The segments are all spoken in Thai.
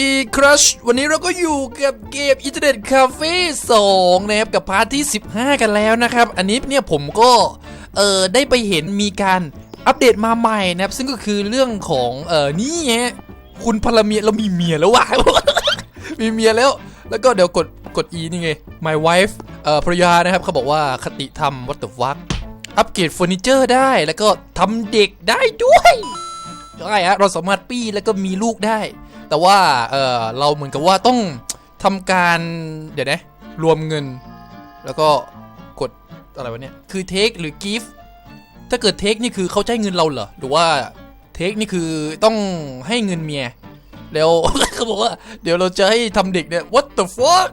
ดีครัชวันนี้เราก็อยู่กับเกมอินเทอร์เน็ตคาเฟ่2นะครับกับพาร์ทที่ 15 กันแล้วนะครับ อันนี้เนี่ยผมก็ เออได้ไปเห็นมีการอัปเดตมาใหม่นะครับ ซึ่งก็คือเรื่องของ เออนี่ฮะคุณพลเมียเรามีเมียแล้วว่ะ มีเมียแล้ว แล้วก็เดี๋ยวกดกด E นี่ไง my wife เอ่อภรรยานะครับเขาบอกว่าคติธรรม what the fuck อัปเกรดเฟอร์นิเจอร์ได้แล้วก็ทำเด็กได้ด้วยใช่ฮะเราสามารถปี้แล้วก็มีลูกได้ แต่ว่าเออเราเหมือนกับว่าต้องทำการเดี๋ยวนะรวมเงิน แล้วก็กดอะไรวะเนี่ยคือเทคหรือ gift ถ้าเกิดเทคนี่คือเขาใช้เงินเราเหรอหรือว่าเทคนี่คือต้องให้เงินเมียแล้วเขาบอกว่าเดี๋ยวเราจะให้ทำเด็กเนี่ย what the fuck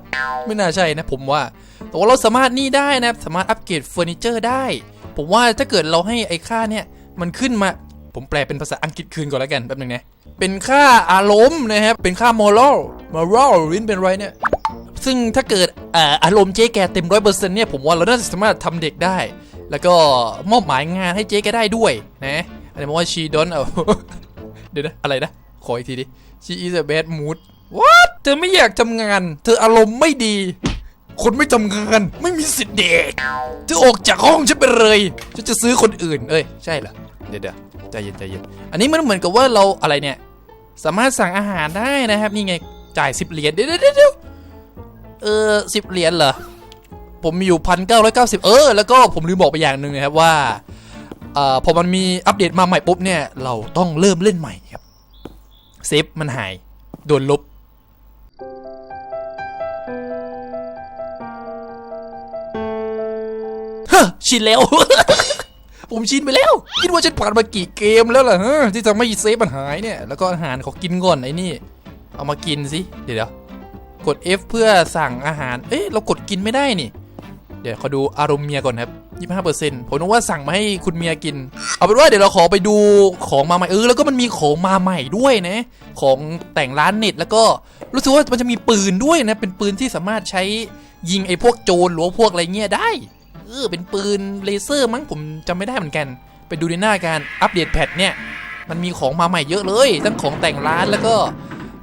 ไม่น่าใช่นะผมว่า แต่ว่าเราสามารถนี่ได้นะ สามารถอัปเกรดเฟอร์นิเจอร์ได้ ผมว่าถ้าเกิดเราให้ไอ้ค่าเนี่ย มันขึ้นมา ผมแปลเป็นภาษาอังกฤษคืนก่อนแล้วกันแป๊บนึงนะ เป็นค่าอารมณ์นะครับ เป็นค่า moral moral วินเป็นไรเนี่ย ซึ่งถ้าเกิดอาอารมณ์เจ๊แกเต็มร้อยเปอร์เซ็นต์เนี่ยผมว่าเราน่าจะสามารถทำเด็กได้ แล้วก็มอบหมายงานให้เจ๊แกได้ด้วยนะอะไรมาว่า she don't เอาเดี๋ยวนะอะไรนะ ขออีกทีดิ she is a bad mood what เธอไม่อยากทำงาน เธออารมณ์ไม่ดี คนไม่ทำงานไม่มีสิทธิ์เด็กเธอออกจากห้องฉันไปเลยฉันจะซื้อคนอื่น เอ้ย ใช่เหรอ เดี๋ยวเดี๋ยวใจเย็นใจเย็นอันนี้มันเหมือนกับว่าเราอะไรเนี่ย สามารถสั่งอาหารได้นะครับนี่ไงจ่ายสิบเหรียญเดี๋ยวเดี๋ยวเออสิบเหรียญเหรอผมมีอยู่พันเก้าร้อยเก้าสิบเออ แล้วก็ผมลืมบอกไปอย่างหนึ่งนะครับว่าเอ่อพอมันมีอัปเดตมาใหม่ปุ๊บเนี่ยเราต้องเริ่มเล่นใหม่ครับเซฟมันหายโดนลบฮะชินแล้ว ผมชินไปแล้ว คิดว่าฉันผ่านมากี่เกมแล้วล่ะฮะที่ทำให้เซฟมันหายเนี่ย แล้วก็อาหารขอกินก่อนไอ้นี่ เอามากินสิ เดี๋ยวกด F เพื่อสั่งอาหาร เอ๊ะ เรากดกินไม่ได้นี่ เดี๋ยวขอดูอารมณ์เมียก่อนครับ 25%ผมนึกว่าสั่งมาให้คุณเมียกิน เอาเป็นว่าเดี๋ยวเราขอไปดูของมาใหม่ เออ แล้วก็มันมีของมาใหม่ด้วยนะ ของแต่งร้านเน็ต แล้วก็รู้สึกว่ามันจะมีปืนด้วยนะ เป็นปืนที่สามารถใช้ยิงไอ้พวกโจรหรือว่าพวกอะไรเงี้ยได้ เออเป็นปืนเลเซอร์มั้งผมจำไม่ได้เหมือนกัน ไปดูในหน้าการอัปเดตแพทเนี่ยมันมีของมาใหม่เยอะเลย ทั้งของแต่งร้านแล้วก็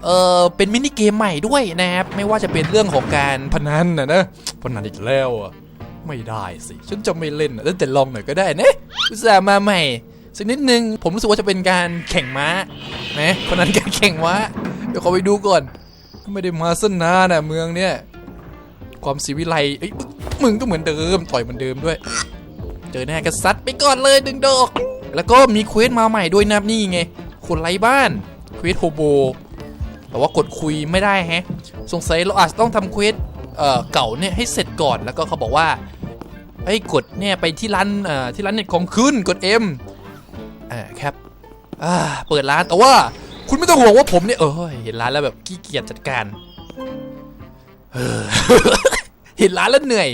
เออเป็นมินิเกมใหม่ด้วยนะครับ ไม่ว่าจะเป็นเรื่องของการพนันนะนะพนันอีกแล้วอะไม่ได้สิ ฉันจะไม่เล่นอะเล่นแต่ลองหน่อยก็ได้นะอุตส่าห์มาใหม่สักนิดนึง ผมรู้สึกว่าจะเป็นการแข่งม้านะพนันการแข่งม้า เดี๋ยวขอไปดูก่อน ไม่ได้มาสนานนะเมืองเนี่ย ความสีวิไลเอ้ย มึงก็เหมือนเดิม ต่อยเหมือนเดิมด้วย เจอแน่กษัตริย์ไปก่อนเลยดึงดอก แล้วก็มีเควสมาใหม่ด้วยนะนี่ไง คนไร้บ้าน เควสโฮโบ แต่ว่ากดคุยไม่ได้แฮะ สงสัยเราอาจจะต้องทำเควสเอ่อเก่าเนี่ยให้เสร็จก่อน แล้วก็เขาบอกว่าให้กดเนี่ยไปที่ร้านเอ่อที่ร้านเน็ตของคุณกด M อ่าครับอ่าเปิดร้านแต่ว่าคุณไม่ต้องห่วงว่าผมเนี่ยเออเห็นร้านแล้วแบบขี้เกียจจัดการเห็นร้านแล้วเหนื่อย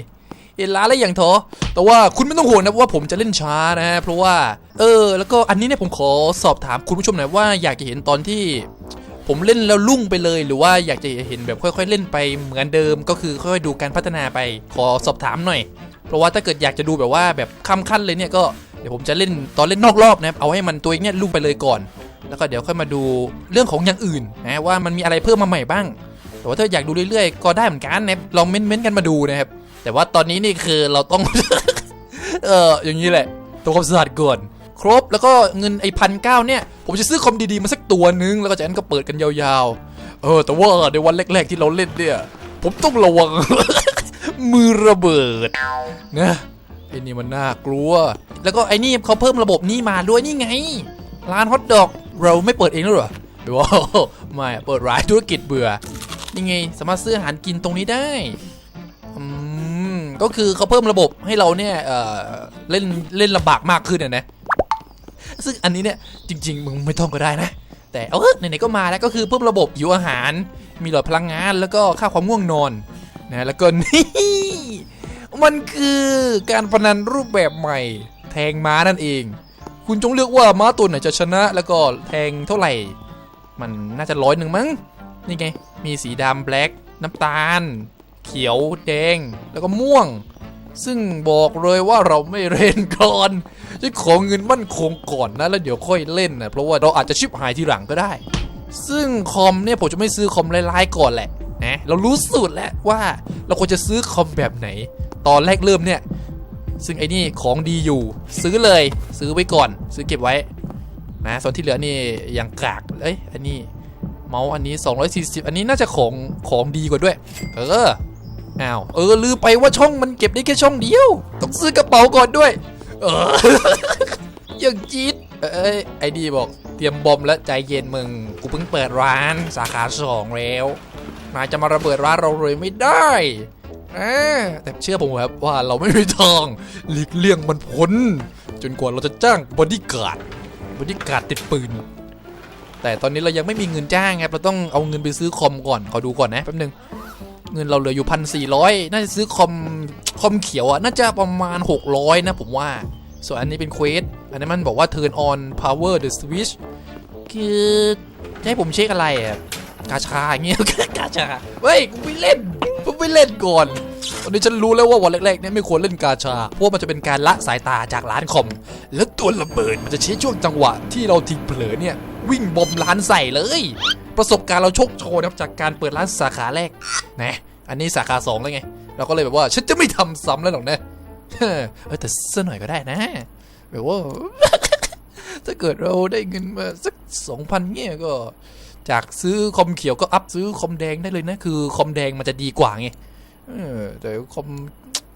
เห็นร้าแล้วอย่างท้อแต่ว่าคุณไม่ต้องห่วงนะว่าผมจะเล่นช้านะฮะเพราะว่า เออ แล้วก็อันนี้เนี่ยผมขอสอบถามคุณผู้ชมหน่อยว่าอยากจะเห็นตอนที่ ผมเล่นแล้วลุ่งไปเลย หรือว่าอยากจะเห็นแบบค่อย ๆ เล่นไปเหมือนเดิม ก็คือค่อยๆดูการพัฒนาไป ขอสอบถามหน่อย เพราะว่าถ้าเกิดอยากจะดูแบบว่าแบบข้ามขั้นเลยเนี่ยก็เดี๋ยวผมจะเล่นตอนเล่นนอกรอบนะครับเอาให้มันตัวเองเนี่ยลุ่งไปเลยก่อน แล้วก็เดี๋ยวค่อยมาดูเรื่องของอย่างอื่นนะว่ามันมีอะไรเพิ่มมาใหม่บ้างแต่ว่าถ้าอยากดูเรื่อยๆ ก็ได้เหมือนกันนะครับลองเม้นๆกันมาดูนะครับ แต่ว่าตอนนี้นี่คือเราต้อง เอออย่างนี้แหละตัวความสะอาดก่อนครบแล้วก็เงินไอ้พันเก้าเนี่ย ผมจะซื้อคอมดีๆมาสักตัวนึง แล้วก็จากนั้นก็เปิดกันยาวๆ เออ แต่ว่าในวันแรกๆที่เราเล่นเนี่ย ผมต้องระวัง มือระเบิดนะไอ้นี่มันน่ากลัว แล้วก็ไอ้นี่เขาเพิ่มระบบนี้มาด้วยนี่ไง ร้านฮอทดอก เราไม่เปิดเองหรอหรือว่าไม่เปิดร้านธุรกิจเบื่อนี่ไง สามารถซื้ออาหารกินตรงนี้ได้ ก็คือเขาเพิ่มระบบให้เราเนี่ยเเล่นเล่นลำบากมากขึ้นนะ ซึ่งอันนี้เนี่ยจริง ๆ มึงไม่ต้องก็ได้นะ แต่เออไหนๆก็มาแล้วก็คือเพิ่มระบบหิวอาหาร มีหลอดพลังงานแล้วก็ค่าความง่วงนอนนะแล้วก็นี่มันคือการพนันรูปแบบใหม่ แทงม้านั่นเอง คุณจงเลือกว่าม้าตัวไหนจะชนะ แล้วก็แทงเท่าไหร่ มันน่าจะร้อยหนึ่งมั้ง นี่ไง มีสีดำแบล็กน้ำตาล เขียวแดงแล้วก็ม่วง ซึ่งบอกเลยว่าเราไม่เล่นก่อนฉันขอเงินมั่นคงก่อนนะแล้วเดี๋ยวค่อยเล่นนะเพราะว่าเราอาจจะชิบหายทีหลังก็ได้ ซึ่งคอมเนี่ยผมจะไม่ซื้อคอมร้ายๆก่อนแหละนะเรารู้สูตรแล้วว่าเราควรจะซื้อคอมแบบไหน ตอนแรกเริ่มเนี่ย ซึ่งไอ้นี่ของดีอยู่ ซื้อเลยซื้อไว้ก่อน ซื้อเก็บไว้นะส่วนที่เหลือนี่ยังกากเอ้ยอันนี้เมาส์อันนี้ 240 อันนี้น่าจะของของดีกว่าด้วย เออ อ้าว เออ ลืมไปว่าช่องมันเก็บได้แค่ช่องเดียว ต้องซื้อกระเป๋าก่อนด้วย เอออยังจี๊ดเอ้ย ไอ้ดีบอกเตรียมบอมแล้วใจเย็นมึง กูเพิ่งเปิดร้านสาขาสองแล้วนายจะมาระเบิดร้านเราเลยไม่ได้อแต่เชื่อผมครับว่าเราไม่มีทางหลีกเลี่ยงมันพ้น จนกว่าเราจะจ้างบอดี้การ์ดบอดี้การ์ดติดปืน แต่ตอนนี้เรายังไม่มีเงินจ้างครับเราต้องเอาเงินไปซื้อคอมก่อนขอดูก่อนนะแป๊บนึง เงินเราเหลืออยู่พันสี่ร้อยน่าจะซื้อคอมคอมเขียวอะน่าจะประมาณ 600 นะผมว่า ส่วนอันนี้เป็นเควสอันนี้มันบอกว่า turn on power the switch คือให้ผมเช็คอะไรอะกาชาอย่างเงี้ยกาชาเฮ้ยกูไม่เล่นกูไม่เล่นก่อนตอนนี้ฉันรู้แล้วว่าวันแรกๆเนี่ยไม่ควรเล่นกาชา เพราะมันจะเป็นการละสายตาจากร้านคอม แล้วตัวระเบิดมันจะใช้ช่วงจังหวะที่เราทิ้งเผลอเนี่ยวิ่งบอมร้านใส่เลย ประสบการณ์เราโชคโชนนะครับจากการเปิดร้านสาขาแรกนะอันนี้สาขาสองแล้วไง เราก็เลยแบบว่าฉันจะไม่ทำซ้ำแล้วหรอกนะเออแต่สักหน่อยก็ได้นะแบบว่าถ้าเกิดเราได้เงินมาสักสองพันเนี่ยก็ จากซื้อคอมเขียวก็อัพซื้อคอมแดงได้เลยนะ คือคอมแดงมันจะดีกว่าไงเออแต่คอม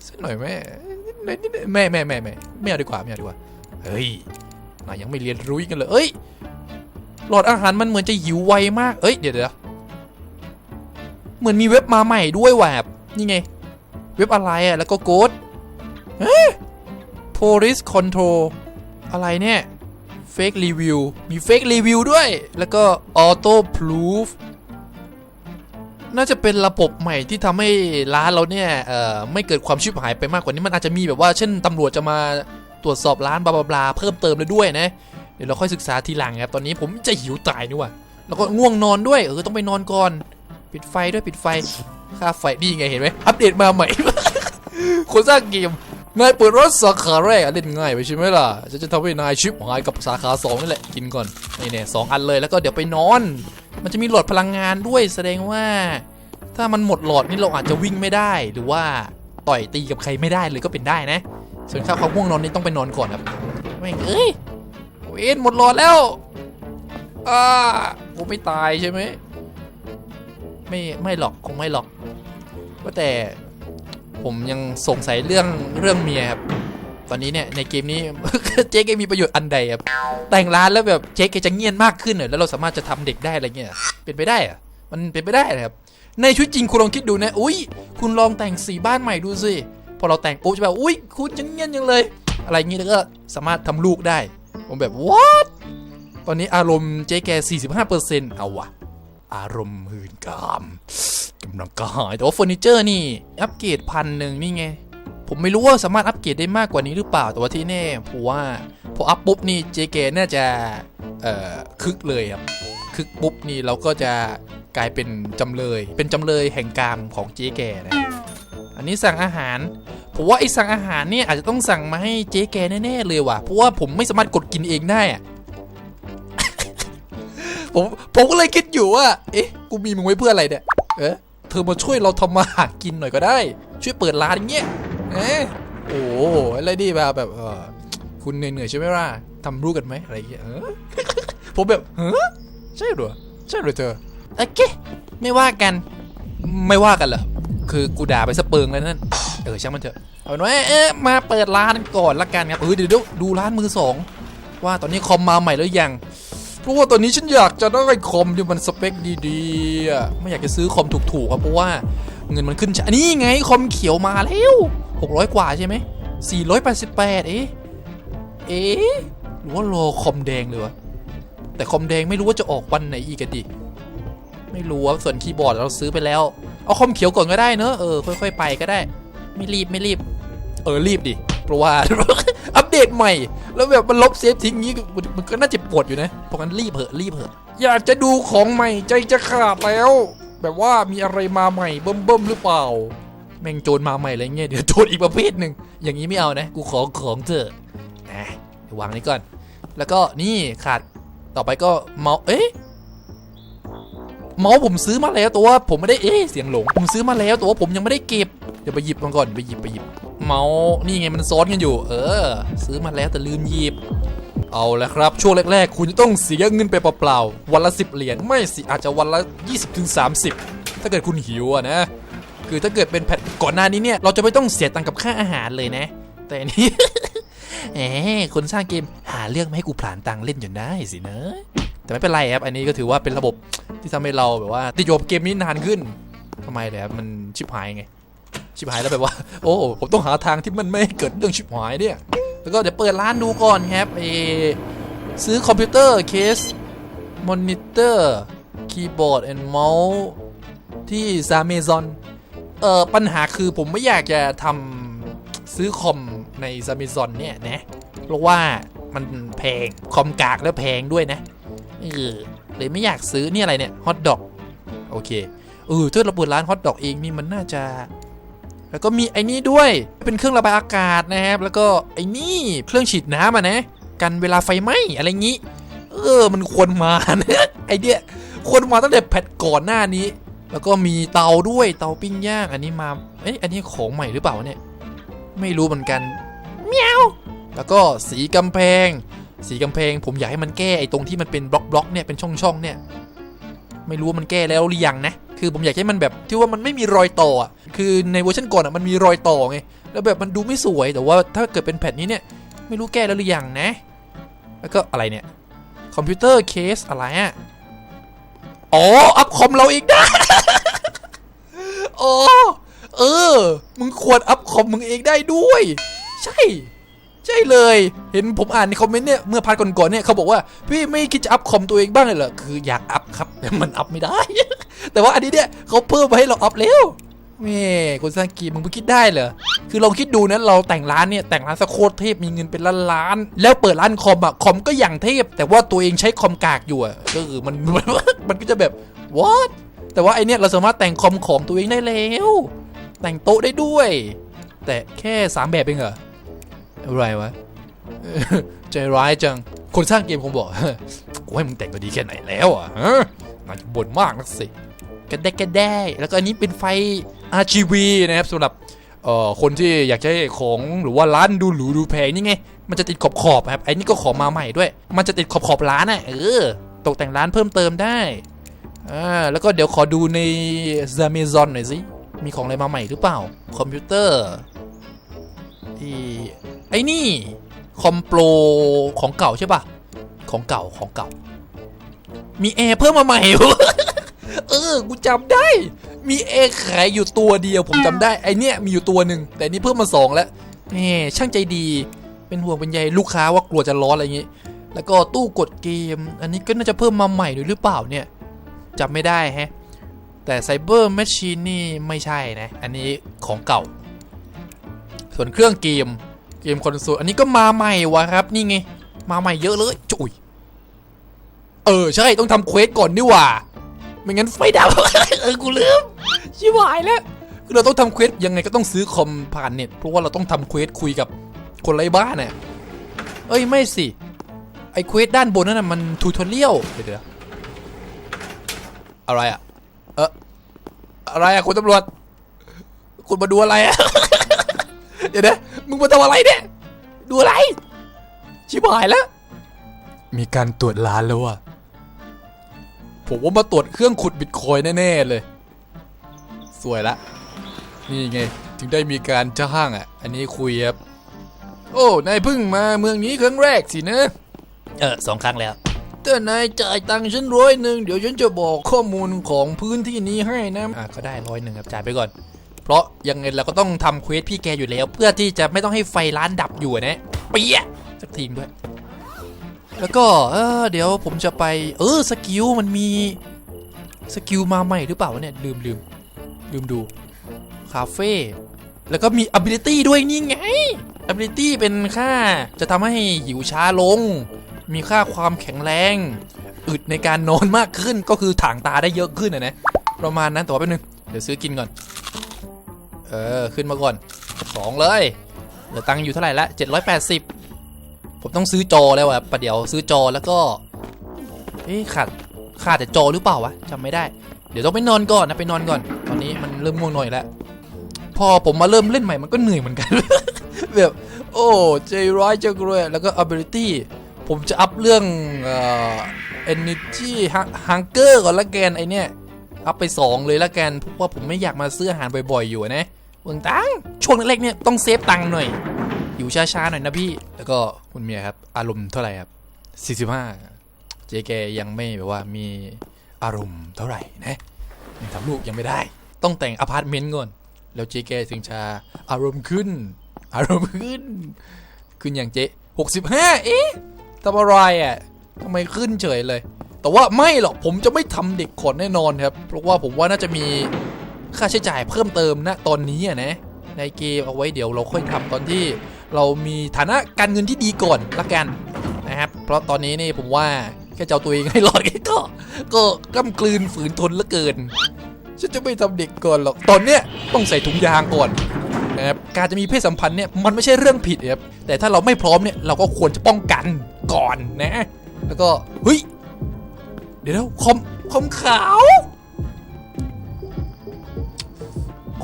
สักหน่อยแม่แม่แม่แม่แม่ไม่เอาดีกว่าไม่เอาดีกว่าเฮ้ยนายยังไม่เรียนรู้กกันเลยเอ้ย หลอดอาหารมันเหมือนจะหิวไวมาก เอ้ยเดี๋ยวเดี๋ยวเหมือนมีเว็บมาใหม่ด้วยแหว่ะนี่ไง เว็บอะไรอะแล้วก็โกดเฮ้ย police control อะไรเนี่ย fake review มี fake review ด้วย แล้วก็ auto proof น่าจะเป็นระบบใหม่ที่ทำให้ร้านเราเนี่ยเอ่อไม่เกิดความชิบหายไปมากกว่านี้มันอาจจะมีแบบว่าเช่นตำรวจจะมาตรวจสอบร้านบลาบลาบลาเพิ่มเติมเลยด้วยนะ เดี๋ยวเราค่อยศึกษาทีหลังครับ ตอนนี้ผมจะหิวตายนี่ว่ะ แล้วก็ง่วงนอนด้วย เออต้องไปนอนก่อน ปิดไฟด้วยปิดไฟ ค่าไฟนี่ไงเห็นไหมอัปเดตมาใหม่ คนสร้างเกม นายเปิดร้านสาขาแรกอะเล่นง่ายไปใช่ไหมล่ะฉันจะทำให้นายชิปหายกับสาขาสองนี่แหละ กินก่อน นี่เนี่ยสองอันเลยแล้วก็เดี๋ยวไปนอน มันจะมีหลอดพลังงานด้วยแสดงว่า ถ้ามันหมดหลอดนี่เราอาจจะวิ่งไม่ได้หรือว่าต่อยตีกับใครไม่ได้เลยก็เป็นได้นะ ส่วนข้าวเขาง่วงนอนนี่ต้องไปนอนก่อนครับแม่งเอ้ย เวนหมดหลอดแล้วอ่ากูไม่ตายใช่ไหมไม่ไม่หรอกคงไม่หรอกว่าแต่ผมยังสงสัยเรื่องเรื่องเมียครับ ตอนนี้เนี่ยในเกมนี้เจ๊กมีประโยชน์อันใดครับ แต่งร้านแล้วแบบเจ๊กจะเงียนมากขึ้นเหรอแล้วเราสามารถจะทำเด็กได้อะไรเงี้ย เป็นไปได้อะมันเป็นไปได้เหรอครับ ในชีวิตจริงคุณลองคิดดูนะ อุ้ยคุณลองแต่งสีบ้านใหม่ดูสิ พอเราแต่งปุ๊บจะแบบ อุ้ยคุณจะเงียนยังเลย อะไรเงี้ยแล้วก็สามารถทำลูกได้ ผมแบบ what ตอนนี้อารมณ์เจ๊แก 45%เอาวะอารมณ์หืนกามกำลังกายแต่ว่าเฟอร์นิเจอร์นี่ อัปเกรดพันหนึ่งนี่ไง ผมไม่รู้ว่าสามารถอัปเกรดได้มากกว่านี้หรือเปล่าแต่ว่าที่แน่ผมว่าพออัพปุ๊บนี่เจเกน่าจะเอ่อคึกเลยครับคึกปุ๊บนี่เราก็จะกลายเป็นจำเลย เป็นจำเลยแห่งกรรมของเจ๊แกนะอันนี้สั่งอาหาร ผมว่าไอ้สั่งอาหารเนี่ยอาจจะต้องสั่งมาให้เจ๊แกแน่ๆเลยว่ะเพราะว่าผมไม่สามารถกดกินเองได้อะผมผมก็เลยคิดอยู่ว่า เอ๊ะ กูมีมึงไว้เพื่ออะไรเนี่ย เอ๊ะเธอมาช่วยเราทำมาหากินหน่อยก็ได้ ช่วยเปิดร้านอย่างเงี้ย เอ๊ะโอ้โหอะไรดีแบบแบบเออคุณเหนื่อยๆใช่ไหมล่ะทำรู้กันไหมอะไรอย่างเงี้ยเออผมแบบเฮ้ใช่หรอ ใช่หรอเธอ โอเค ไม่ว่ากัน ไม่ว่ากันเหรอ คือกูด่าไปสเปิงแล้วนั่นเออช่างมันเถอะเอาเป็นว่าเอ๊ะมาเปิดร้านก่อนละกันครับเออเดี๋ยวดูร้านมือสองว่าตอนนี้คอมมาใหม่หรือยังเพราะว่าตอนนี้ฉันอยากจะได้คอมที่มันสเปคดีๆไม่อยากจะซื้อคอมถูกๆครับเพราะว่าเงินมันขึ้นช้านี่ไงคอมเขียวมาแล้ว600 กว่าใช่ไหม488 เอ๊ะเอ๊ะหรือว่ารอคอมแดงเลยวะแต่คอมแดงไม่รู้ว่าจะออกวันไหนอีกกันดิ ไม่รู้ว่าส่วนคีย์บอร์ดเราซื้อไปแล้ว เอาคอมเขียวก่อนก็ได้เนอะเออค่อยๆไปก็ได้ ไม่รีบไม่รีบ เออรีบดิเพราะว่าอัปเดตใหม่ แล้วแบบมันลบเซฟทิ้งงี้มันก็น่าจะปวดอยู่นะเพราะงั้นรีบเหอะรีบเหอะอยากจะดูของใหม่ใจจะขาดแล้ว แบบว่ามีอะไรมาใหม่เบิ่มเบิ่มๆหรือเปล่า แม่งโจรมาใหม่อะไรเงี้ยเดี๋ยวโจรอีกประเภทหนึ่งอย่างนี้ไม่เอานะ กูขอของเถอะนะเดี๋ยววางนี้ก่อน แล้วก็นี่ขาดต่อไปก็เมาส์เอ๊ะ เมาส์ผมซื้อมาแล้วแต่ว่าผมไม่ได้เอ๊เสียงหลง ผมซื้อมาแล้วแต่ว่าผมยังไม่ได้เก็บเดี๋ยวไปหยิบมันก่อนไปหยิบไปหยิบ เมาส์นี่ไงมันซ้อนกันอยู่ เออ ซื้อมาแล้วแต่ลืมหยิบเอาละครับ ช่วงแรก ๆ คุณจะต้องเสียเงินไปเปล่าๆ วันละ 10 เหรียญไม่สิ อาจจะวันละ 20-30ถ้าเกิดคุณหิวอะนะ คือถ้าเกิดเป็นแพทก่อนหน้านี้เนี่ย เราจะไม่ต้องเสียตังค์กับค่าอาหารเลยนะ แต่นี้แหมคนสร้างเกมหาเรื่องไม่ให้กูผลานตังค์เล่นจนได้สินะ แต่ไม่เป็นไรครับ อันนี้ก็ถือว่าเป็นระบบที่ทำให้เราแบบว่าติดอยู่กับเกมนี้นานขึ้นทำไมเลยครับมันชิบหายไง ชิบหายแล้วแบบว่า โอ้ ผมต้องหาทางที่มันไม่เกิดเรื่องชิบหายเนี่ย แล้วก็เดี๋ยวเปิดร้านดูก่อนครับเออซื้อคอมพิวเตอร์เคส มอนิเตอร์ คีย์บอร์ดแอนด์เมาส์ที่ซาเมซอนเออปัญหาคือผมไม่อยากจะทำซื้อคอมในซาเมซอนเนี่ยนะ เพราะว่ามันแพง คอมกากแล้วแพงด้วยนะ เออเลยไม่อยากซื้อนี่อะไรเนี่ยฮอทดอกโอเคเออถ้าเราเปิดร้านฮอทดอกเองนี่มันน่าจะ แล้วก็มีไอ้นี่ด้วยเป็นเครื่องระบายอากาศนะครับ แล้วก็ไอ้นี่เครื่องฉีดน้ำอะนะกันเวลาไฟไหม้อะไรงี้ เออ มันควรมานะไอเดียควรมาตั้งแต่แพทก่อนหน้านี้ แล้วก็มีเตาด้วยเตาปิ้งย่าง อันนี้มาเอ้ยอันนี้ของใหม่หรือเปล่าเนี่ย ไม่รู้เหมือนกันเมียวแล้วก็สีกำแพง สีกำแพง ผมอยากให้มันแก้ไอ้ตรงที่มันเป็นบล็อกบล็อกเนี่ยเป็นช่องช่องเนี่ย ไม่รู้ว่ามันแก้แล้วหรือยังนะ คือผมอยากให้มันแบบที่ว่ามันไม่มีรอยต่ออะคือในเวอร์ชันก่อนอะมันมีรอยต่อไงแล้วแบบมันดูไม่สวยแต่ว่าถ้าเกิดเป็นแผ่นนี้เนี่ย ไม่รู้แก้แล้วหรือยังนะ แล้วก็อะไรเนี่ยคอมพิวเตอร์เคสอะไรอะอ๋ออัพคอมเราอีกได้อ๋อเออ มึงควรอัพคอมมึงเองได้ด้วย ใช่ ใช่เลย เห็นผมอ่านในคอมเมนต์เนี่ยเมื่อพาร์ทก่อนๆเนี่ยเขาบอกว่าพี่ไม่คิดจะอัพคอมตัวเองบ้างเลยเหรอคืออยากอัพครับแต่มันอัพไม่ได้ แต่ว่าอันนี้เนี่ยเขาเพิ่มมาให้เราอัพแล้วแม่คนสร้างเกมมึงเพิ่งคิดได้เหรอ คือลองคิดดูนะเราแต่งร้านเนี่ยแต่งร้านสโคตรเทพมีเงินเป็นล้านล้าน แล้วเปิดร้านคอมอะคอมก็อย่างเทพ แต่ว่าตัวเองใช้คอมกากอยู่อะก็คือมันมันมันก็จะแบบ what แต่ว่าไอเนี่ยเราสามารถแต่งคอมของตัวเองได้แล้ว แต่งโต๊ะได้ด้วย แต่แค่สามแบบเองเหรอ อะไรวะใจร้ายจัง คนสร้างเกมคงบอก กูให้มึงแต่งก็ดีแค่ไหนแล้วอะฮะน่าจะบ่นมากนักสิก็ได้ก็ได้ แล้วก็อันนี้เป็นไฟ RGB นะครับสำหรับเอ่อคนที่อยากจะให้ของหรือว่าร้านดูหรูดูแพงนี่ไง มันจะติดขอบขอบๆครับไอ้นี่ก็ของมาใหม่ด้วย มันจะติดขอบขอบๆร้านอะเออ ตกแต่งร้านเพิ่มเติมได้อ่าแล้วก็เดี๋ยวขอดูใน Amazon หน่อยสิ มีของอะไรมาใหม่หรือเปล่า คอมพิวเตอร์อี ไอ้นี่ คอมโปรของเก่าใช่ป่ะของเก่าของเก่า มีแอร์เพิ่มมาใหม่เออ กูจำได้ มีแอร์ขายอยู่ตัวเดียว ผมจำได้ ไอเนี้ยมีอยู่ตัวหนึ่ง แต่นี่เพิ่มมาสองแล้วแหมช่างใจดี เป็นห่วงเป็นใยลูกค้าว่ากลัวจะร้อนอะไรอย่างงี้ แล้วก็ตู้กดเกม อันนี้ก็น่าจะเพิ่มมาใหม่หรือเปล่าเนี่ยจำไม่ได้แฮะ แต่ไซเบอร์แมชชีนนี่ไม่ใช่นะ อันนี้ของเก่า ส่วนเครื่องเกม เกมคอนโซลอันนี้ก็มาใหม่วะครับ นี่ไง มาใหม่เยอะเลยจุยเออ ใช่ ต้องทำเควสก่อนนี่ว่า ไม่งั้นไฟดับเออกูลืมชิบหายแล้วคือเราต้องทำเควสยังไงก็ต้องซื้อคอมผ่านเน็ตเพราะว่าเราต้องทำเควสคุยกับคนไร้บ้านน่ะเอ้ยไม่สิไอเควสด้านบนนั่นน่ะมันทูทอเรียลเดี๋ยวเดี๋ยวอะไรอะเอออะไรอะคุณตำรวจ คุณมาดูอะไรอะเดี๋ยวนะ มึงมาทำอะไรเนี่ย ดูอะไร ชิบหายแล้ว มีการตรวจร้านแล้วอะผมว่ามาตรวจเครื่องขุดบิตคอยน์แน่ๆเลย สวยละ นี่ไง ถึงได้มีการจ้างอะ อันนี้คุยครับ โอ้ นายเพิ่งมาเมืองนี้ครั้งแรกสินะ เออสองครั้งแล้วถ้านายจ่ายตังค์ฉันร้อยหนึ่งเดี๋ยวฉันจะบอกข้อมูลของพื้นที่นี้ให้นะ อะก็ได้ร้อยหนึ่งครับจ่ายไปก่อน เพราะยังไงเราก็ต้องทำเควสพี่แกอยู่แล้ว เพื่อที่จะไม่ต้องให้ไฟร้านดับอยู่นะเปียสักทีด้วย แล้วก็เออเดี๋ยวผมจะไป เออสกิลมันมีสกิลมาใหม่หรือเปล่าเนี่ยลืมลืมลืมดูคาเฟ่แล้วก็มี ability ด้วยนี่ไง ability เป็นค่าจะทำให้หิวช้าลง มีค่าความแข็งแรง อึดในการนอนมากขึ้นก็คือถ่างตาได้เยอะขึ้นนะนะประมาณนั้นแต่ว่าแป๊บนึง เดี๋ยวซื้อกินก่อน เออ ขึ้นมาก่อนสองเลยเหลือตังค์อยู่เท่าไหร่ละ780ผมต้องซื้อจอแล้วอะประเดี๋ยวซื้อจอแล้วก็เอ๊ขาดขาดแต่จอหรือเปล่าวะจำไม่ได้ เดี๋ยวต้องไปนอนก่อนนะไปนอนก่อน ตอนนี้มันเริ่มง่วงหน่อยแล้ว พอผมมาเริ่มเล่นใหม่มันก็เหนื่อยเหมือนกัน แบบโอ้ใจร้ายจังเลยแล้วก็ ability ผมจะอัพเรื่องเอ่อ energy hunger ก่อนละกันไอเนี้ย อัพไป 2 เลยละกันเพราะว่าผมไม่อยากมาซื้ออาหารบ่อยๆอยู่นะเมืองตังช่วงแรกๆเนี่ยต้องเซฟตังค์หน่อย อยู่ช้าๆหน่อยนะพี่ แล้วก็คุณเมียครับ อารมณ์เท่าไหร่ครับ 45 เจแกยังไม่แบบว่ามีอารมณ์เท่าไหร่นะยังทำลูกยังไม่ได้ ต้องแต่งอพาร์ตเมนต์ก่อน แล้วเจแกถึงจะอารมณ์ขึ้น อารมณ์ขึ้น ขึ้นอย่างเจ๊65 เอ๊ะทำอะไรอะทำไมขึ้นเฉยเลย แต่ว่าไม่หรอกผมจะไม่ทำเด็กขนแน่นอนครับ เพราะว่าผมว่าน่าจะมีค่าใช้จ่ายเพิ่มเติมนะตอนนี้อะนะในเกมเอาไว้เดี๋ยวเราค่อยทำตอนที่เรามีฐานะการเงินที่ดีก่อนละกันนะครับเพราะตอนนี้นี่ผมว่าแค่เจ้าตัวเองให้รอดแค่ก็ ก็กล้ำกลืนฝืนทนลือเกินฉันจะไม่ทำเด็กก่อนหรอกตอนเนี้ยต้องใส่ถุงยางก่อนนะครับการจะมีเพศสัมพันธ์เนี่ยมันไม่ใช่เรื่องผิดครับแต่ถ้าเราไม่พร้อมเนี่ยเราก็ควรจะป้องกันก่อนนะ แล้วก็เฮ้ย ดี๋ยวคอมคอมขาว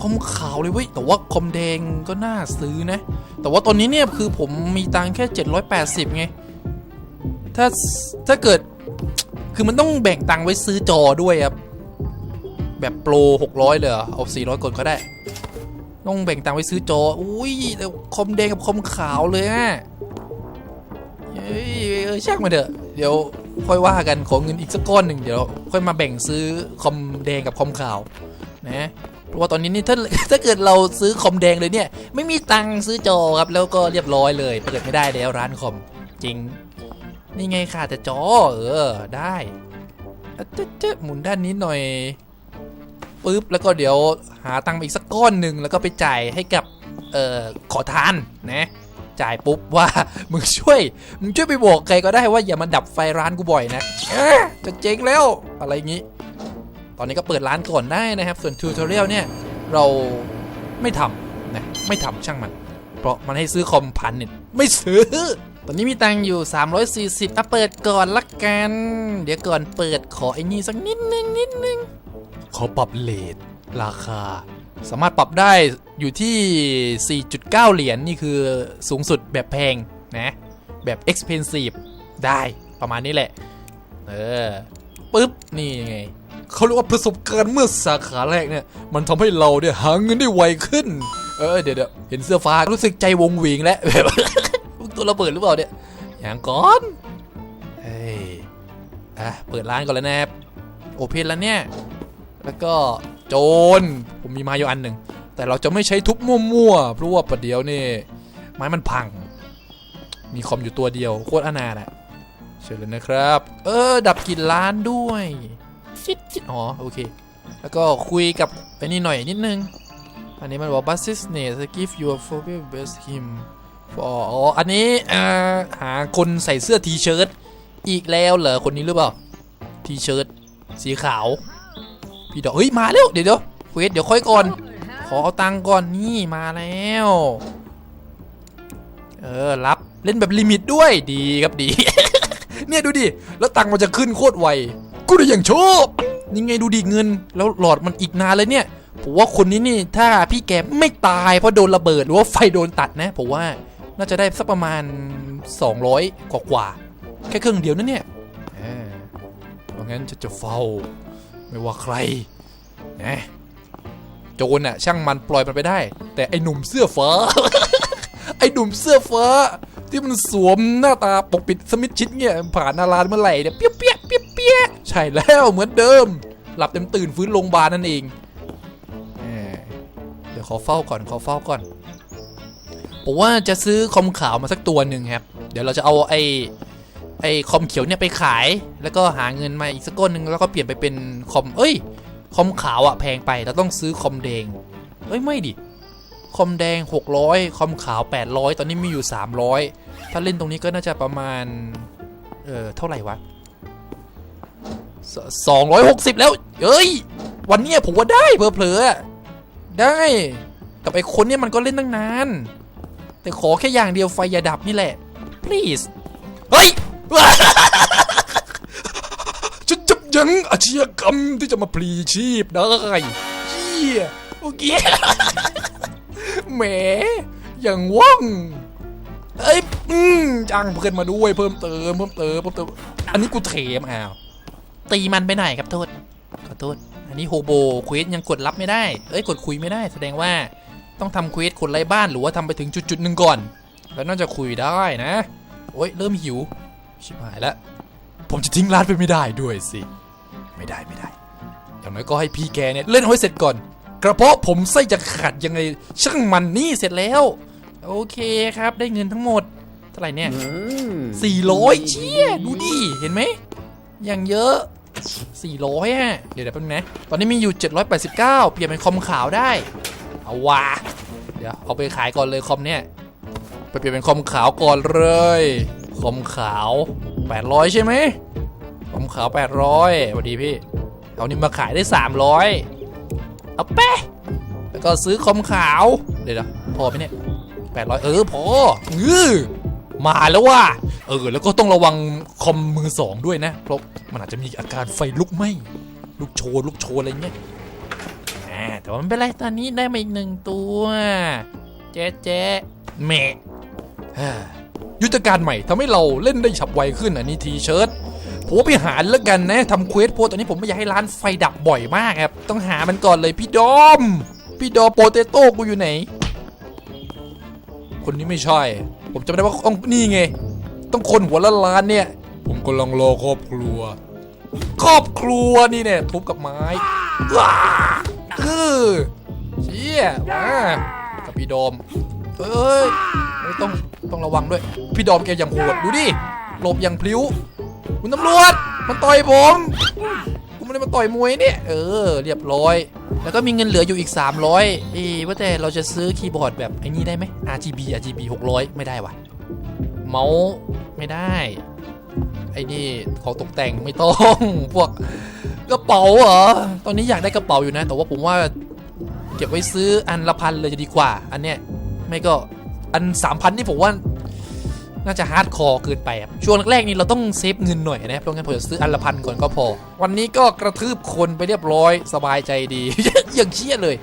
คอมขาวเลยเว้ยแต่ว่าคอมแดงก็น่าซื้อนะ แต่ว่าตอนนี้เนี่ยคือผมมีตังค์แค่ 780 ไง ถ้าถ้าเกิดคือมันต้องแบ่งตังค์ไว้ซื้อจอด้วยครับ แบบโปร 600 เลยเหรอเอา 400กดก็ได้ ต้องแบ่งตังค์ไว้ซื้อจอ อุ้ยแต่คอมแดงกับคอมขาวเลยอะเฮ้ยช่างมาเถอะเดี๋ยว ค่อยว่ากันขอเงินอีกสักก้อนหนึ่งเดี๋ยวค่อยมาแบ่งซื้อคอมแดงกับคอมขาวนะเพราะว่าตอนนี้นี่ถ้าถ้าเกิดเราซื้อคอมแดงเลยเนี่ย ไม่มีตังค์ซื้อจอครับแล้วก็เรียบร้อยเลยเปิดไม่ได้แล้วร้านคอมจริง นี่ไงค่ะแต่จอเออได้เจ๊ะเจ๊หมุนด้านนี้หน่อยปุ๊บแล้วก็เดี๋ยวหาตังค์อีกสักก้อนหนึ่งแล้วก็ไปจ่ายให้กับเอ่อขอทานนะ จ่ายปุ๊บว่ามึงช่วยมึงช่วยไปบอกใครก็ได้ว่าอย่ามาดับไฟร้านกูบ่อยนะเอ๊ะจะเจ๊งแล้วอะไรงี้ ตอนนี้ก็เปิดร้านก่อนได้นะครับ ส่วนทูทอเรียลเนี่ยเราไม่ทำนะไม่ทำช่างมัน เพราะมันให้ซื้อคอมพันเน็ตไม่ซื้อตอนนี้มีตังค์อยู่ 340อะเปิดก่อนละกัน เดี๋ยวก่อนเปิดขอไอ้นี่สักนิดนึงนิดนึงขอปรับเลทราคา สามารถปรับได้ อยู่ที่ 4.9 เหรียญนี่คือสูงสุดแบบแพงนะ แบบ expensive ได้ประมาณนี้แหละ เออปุ๊บ นี่ไงเขาเรียกว่าประสบการณ์เมื่อสาขาแรกเนี่ย มันทำให้เราเนี่ยหาเงินได้ไวขึ้น เออเดี๋ยวเดี๋ยวเห็นเสื้อฟ้ารู้สึกใจวงวิงแล้วแบบตัวระเบิดหรือเปล่าเนี่ย อย่างก่อนเฮ้ยอะเปิดร้านก่อนแล้วนะโอเพนแล้วเนี่ย แล้วก็โจรผมมีไม้อยู่อันหนึ่ง แต่เราจะไม่ใช้ทุบมั่วๆเพราะว่าประเดี๋ยวนี่ไม้มันพัง มีคอมอยู่ตัวเดียวโคตรอนาถอะเชิญเลยนะครับ เออ ดับกลิ่นร้านด้วยชิดชิดอ๋อโอเค แล้วก็คุยกับไอ้นี่หน่อยนิดนึง อันนี้มันบอก business give your for best him for อ๋อ อันนี้เอ่อหาคนใส่เสื้อทีเชิ้ตอีกแล้วเหรอ คนนี้หรือเปล่า ทีเชิ้ตสีขาว พี่ดอกเฮ้ย มาแล้ว เดี๋ยวเดี๋ยวเวทเดี๋ยวค่อยก่อน ขอเอาตังก่อนนี่มาแล้ว เออรับเล่นแบบลิมิตด้วยดีครับดี เนี่ยดูดิ แล้วตังมันจะขึ้นโคตรไวกูได้อย่างชอบนี่ไงดูดิเงิน แล้วหลอดมันอีกนานเลยเนี่ยผมว่าคนนี้นี่ถ้าพี่แกไม่ตายเพราะโดนระเบิดหรือว่าไฟโดนตัดนะผมว่าน่าจะได้สักประมาณ 200 กว่ากว่าๆแค่เครื่องเดียวนั่นเนี่ยเพราะงั้นจะจะเฝ้า ไม่ว่าใครนะ โจรน่ะช่างมันปล่อยมันไปได้ แต่ไอ้หนุ่มเสื้อฟ้า ไอ้หนุ่มเสื้อฟ้า ที่มันสวมหน้าตาปกปิดสมิธชิดเนี่ยผ่านนาลานเมื่อไหร่เนี่ยเปี้ยเปี้ยเปี้ยเปี้ยใช่แล้วเหมือนเดิม หลับเต็มตื่นฟื้นโรงพยาบาลนั่นเองเดี๋ยวขอเฝ้าก่อนขอเฝ้าก่อนผมว่าจะซื้อคอมขาวมาสักตัวหนึ่งครับ เดี๋ยวเราจะเอาไอ้ไอ้คอมเขียวเนี่ยไปขาย แล้วก็หาเงินมาอีกสักก้อนหนึ่งแล้วก็เปลี่ยนไปเป็นคอม เอ้ย คอมขาวอะแพงไปเราต้องซื้อคอมแดงเอ้ยไม่ดิคอมแดง 600 คอมขาว 800 ตอนนี้มีอยู่ 300 ถ้าเล่นตรงนี้ก็น่าจะประมาณ เออเท่าไหร่วะส260 แล้ว เอ้ย วันนี้ผมว่าได้เพลอๆอะได้ กับไอ้คนเนี้ยมันก็เล่นตั้งนาน แต่ขอแค่อย่างเดียวไฟอย่าดับนี่แหละ please เฮ้ย ยังอาชญากรรมที่จะมาพลีชีพได้เฮียโอเคแหมอย่างว่องเอ้ยอืมจ้างเพื่อนมาด้วยเพิ่มเติมเพิ่มเติมเพิ่มเติมอันนี้กูเถมอ้าวตีมันไปหน่อยครับโทษขอโทษอันนี้โฮโบเควสยังกดรับไม่ได้ เอ้ยกดคุยไม่ได้ แสดงว่าต้องทำเควสคนไร้บ้านหรือว่าทำไปถึงจุดจุดๆหนึ่งก่อน แล้วน่าจะคุยได้นะ โอ้ยเริ่มหิว ชิบหายแล้ว ผมจะทิ้งร้านไปไม่ได้ด้วยสิ ไม่ได้ไม่ได้อย่างน้อยก็ให้พี่แกเนี่ยเล่นเอาให้เสร็จก่อน กระเพาะผมไส้จะขาดยังไงช่างมันนี่เสร็จแล้ว โอเคครับได้เงินทั้งหมดเท่าไหร่เนี่ย400เชี่ยดูดิเห็นไหมอย่างเยอะ400ฮะเดี๋ยวเดี๋ยวแป๊บนึงนะ ตอนนี้มีอยู่ 789 เปลี่ยนเป็นคอมขาวได้ เอาว่ะเดี๋ยวเอาไปขายก่อนเลยคอมเนี่ยไปเปลี่ยนเป็นคอมขาวก่อนเลย คอมขาว 800 ใช่ไหม ขาว800สวัสดีพี่ เอานี่มาขายได้300เอาไปะแล้วก็ซื้อคอมขาว เดี๋ยวนะพอไหมเนี่ย800เออพอเออมาแล้วว่ะเออ แล้วก็ต้องระวังคอมมือสองด้วยนะ เพราะมันอาจจะมีอาการไฟลุกไหมลุกโชนลุกโชนอะไรเงี้ยแต่ว่าไม่เป็นไรตอนนี้ได้มาอีกหนึ่งตัว เจ๊เจ๊แม่ยุทธการใหม่ทำให้เราเล่นได้ฉับไวขึ้นอันนี้ทีเชิร์ต ผมว่าไปหาแล้วกันนะทำเควสโพสตอนนี้ผมไม่อยากให้ร้านไฟดับบ่อยมากครับต้องหามันก่อนเลยพี่ดอม พี่ดอมโปเตโต้กูอยู่ไหน คนนี้ไม่ใช่ ผมจำได้ว่าต้องนี่ไง ต้องคนหัวละล้านเนี่ย ผมกำลังรอครอบครัว ครอบครัวนี่เนี่ยทุบกับไม้ว้าคือเชี่ยมากับพี่ดอมเอ้ยเอ้ยต้องต้องระวังด้วย พี่ดอมแกอย่างโหดดูดิหลบอย่างพลิ้ว คุณตำรวจ มันต่อยผมกูไม่ได้มาต่อยมวยเนี่ย เออ เรียบร้อย แล้วก็มีเงินเหลืออยู่อีก 300เอ้ว่าแต่เราจะซื้อคีย์บอร์ดแบบไอ้นี่ได้ไหม RGB RGB 600 ไม่ได้วะเมาส์ไม่ได้ ไอ้นี่ของตกแต่งไม่ต้อง พวกกระเป๋าเหรอ ตอนนี้อยากได้กระเป๋าอยู่นะ แต่ว่าผมว่าเก็บไว้ซื้ออันละพันเลยจะดีกว่า อันเนี้ย ไม่ก็อันสามพันนี่ผมว่า น่าจะฮาร์ดคอร์เกินไปครับช่วงแรกๆนี่เราต้องเซฟเงินหน่อยนะเพราะงั้นผมจะซื้ออันละพันก่อนก็พอ วันนี้ก็กระทืบคนไปเรียบร้อยสบายใจดี อย่างเชี่ยเลย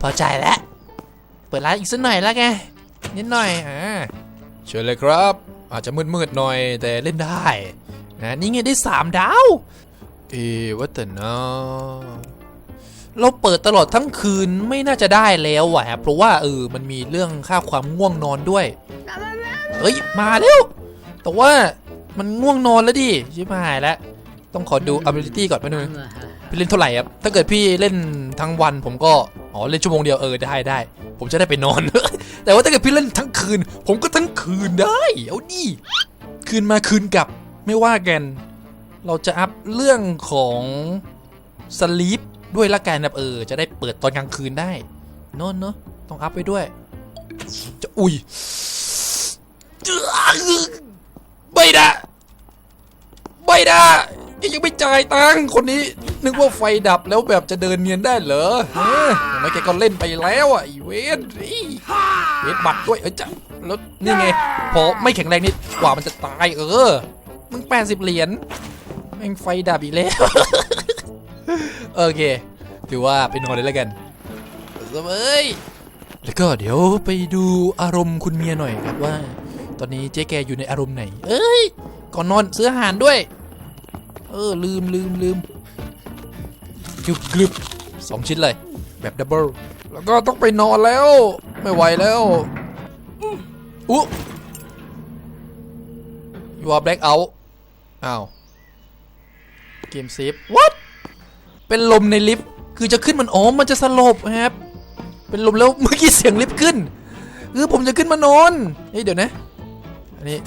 พอใจแล้ว เปิดร้านอีกสักหน่อยแล้วไงนิดหน่อยอ่าเชิญเลยครับ อาจจะมืดๆหน่อยแต่เล่นได้นะนี่ไงได้สามดาว เอว่าแต่นะ เราเปิดตลอดทั้งคืนไม่น่าจะได้แล้วอะเพราะว่าเออมันมีเรื่องค่าความง่วงนอนด้วยเฮ้ยมาแล้วแต่ว่ามันง่วงนอนแล้วดิชิบหายแล้วต้องขอดู ability ก่อนไปหนึ่งพี่เล่นเท่าไหร่ครับถ้าเกิดพี่เล่นทั้งวันผมก็อ๋อเล่นชั่วโมงเดียวเออได้ได้ ผมจะได้ไปนอน แต่ว่าถ้าเกิดพี่เล่นทั้งคืน ผมก็ทั้งคืนได้เอาดิคืนมาคืนกลับไม่ว่ากัน เราจะอัพเรื่องของสลีป ด้วยละกันแบบเออ จะได้เปิดตอนกลางคืนได้โน่นเนอะต้องอัพไปด้วย จะอุ้ยไม่ได้ไม่ได้ยังไม่จ่ายตังค์คนนี้ นึกว่าไฟดับแล้วแบบจะเดินเนียนได้เหรอเฮ้ยอย่างน้อแกก็เล่นไปแล้วอะอีเวนอีเวทบัตรด้วยเออจะแล้วนี่ไง พอไม่แข็งแรงนิดกว่ามันจะตายเออ มึงแปดสิบเหรียญแม่งไฟดับอีกแล้ว โอเค ถือว่าไปนอนเลยแล้วกันเอ้ยแล้วก็เดี๋ยวไปดูอารมณ์คุณเมียหน่อยครับว่า ตอนนี้เจ๊แกอยู่ในอารมณ์ไหน เอ้ย ก่อนนอนซื้ออาหารด้วย เออ ลืมลืมลืมกรึบกรึบสองชิ้นเลย แบบดับเบิลแล้วก็ต้องไปนอนแล้ว ไม่ไหวแล้วอุ๊ยูอาแบล็กเอาอ้าว เกมเซฟ what เป็นลมในลิฟต์คือจะขึ้นมันอ๋อมันจะสลบครับ เป็นลมแล้วเมื่อกี้เสียงลิฟต์ขึ้น คือผมจะขึ้นมานอนเฮ้ยเดี๋ยวนะ อันนี้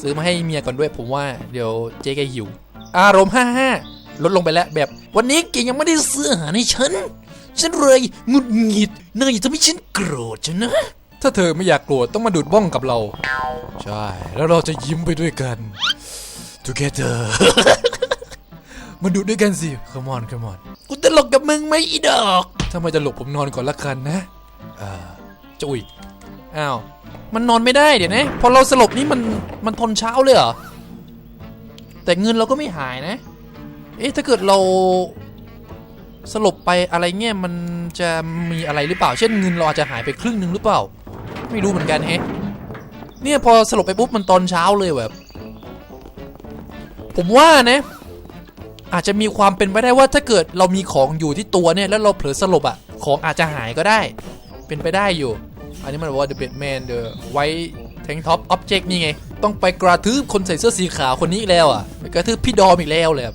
ซื้อมาให้เมียก่อนด้วย ผมว่าเดี๋ยวเจ๊แกหิว อารมณ์55ลดลงไปแล้วแบบวันนี้แกยังไม่ได้ซื้ออาหารให้ฉัน ฉันเลยงุดหงิดนายอย่าทำให้ฉันโกรธฉันนะ ถ้าเธอไม่อยากโกรธต้องมาดูดบ้องกับเรา ใช่ แล้วเราจะยิ้มไปด้วยกัน together มาดูด้วยกันสิ come on come on กูตลกกับมึงไหมอีดอกถ้าไม่ตลกผมนอนก่อนละกันนะอ่าจะอุ้ยอ้าวมันนอนไม่ได้เดี๋ยวนะพอเราสลบนี่มันมันทนเช้าเลยเหรอแต่เงินเราก็ไม่หายนะ เอ๊ะถ้าเกิดเราสลบไปอะไรเงี้ยมันจะมีอะไรหรือเปล่า เช่นเงินเราอาจจะหายไปครึ่งหนึ่งหรือเปล่า ไม่รู้เหมือนกันเฮะเนี่ยพอสลบไปปุ๊บมันตอนเช้าเลยแบบ ผมว่านะ อาจจะมีความเป็นไปได้ว่าถ้าเกิดเรามีของอยู่ที่ตัวเนี่ยแล้วเราเผลอสลบอะของอาจจะหายก็ได้ เป็นไปได้อยู่ อันนี้มันบอกว่า the Batman the white tank top object นี่ไง ต้องไปกระทืบคนใส่เสื้อสีขาวคนนี้อีกแล้วอะไปกระทืบพี่ดอมอีกแล้วเลย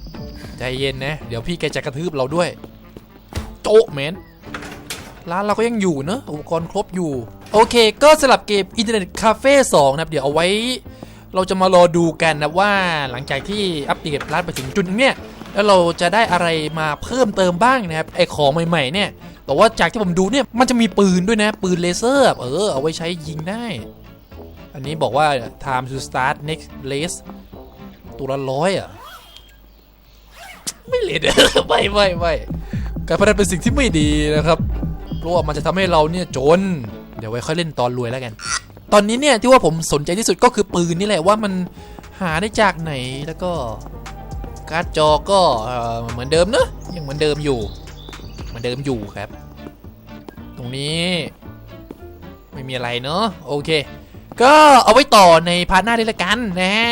ใจเย็นนะ เดี๋ยวพี่แกจะกระทืบเราด้วย โจ๊ะแมนร้านเราก็ยังอยู่เนอะอุปกรณ์ครบอยู่ โอเค ก็สลับเกมอินเทอร์เน็ตคาเฟ่2นะครับ เดี๋ยวเอาไว้ เราจะมารอดูกันนะว่าหลังจากที่อัปเดตร้านไปถึงจุดนึงเนี่ย แล้วเราจะได้อะไรมาเพิ่มเติมบ้างนะครับไอของใหม่ๆเนี่ยแต่ว่าจากที่ผมดูเนี่ยมันจะมีปืนด้วยนะปืนเลเซอร์เออเอาไว้ใช้ยิงได้ อันนี้บอกว่า time to start next race ตัวละร้อยอะไม่เล่นไม่ไม่ไม่การพนันเป็นสิ่งที่ไม่ดีนะครับ เพราะว่ามันจะทำให้เราเนี่ยจน เดี๋ยวไว้ค่อยเล่นตอนรวยแล้วกัน ตอนนี้เนี่ยที่ว่าผมสนใจที่สุดก็คือปืนนี่แหละว่ามันหาได้จากไหนแล้วก็ การ์ดจอก็เหมือนเดิมเนอะยังเหมือนเดิมอยู่ เหมือนเดิมอยู่ครับ ตรงนี้ ไม่มีอะไรเนอะโอเค ก็เอาไว้ต่อในพาร์ทหน้าได้ละกันนะฮะ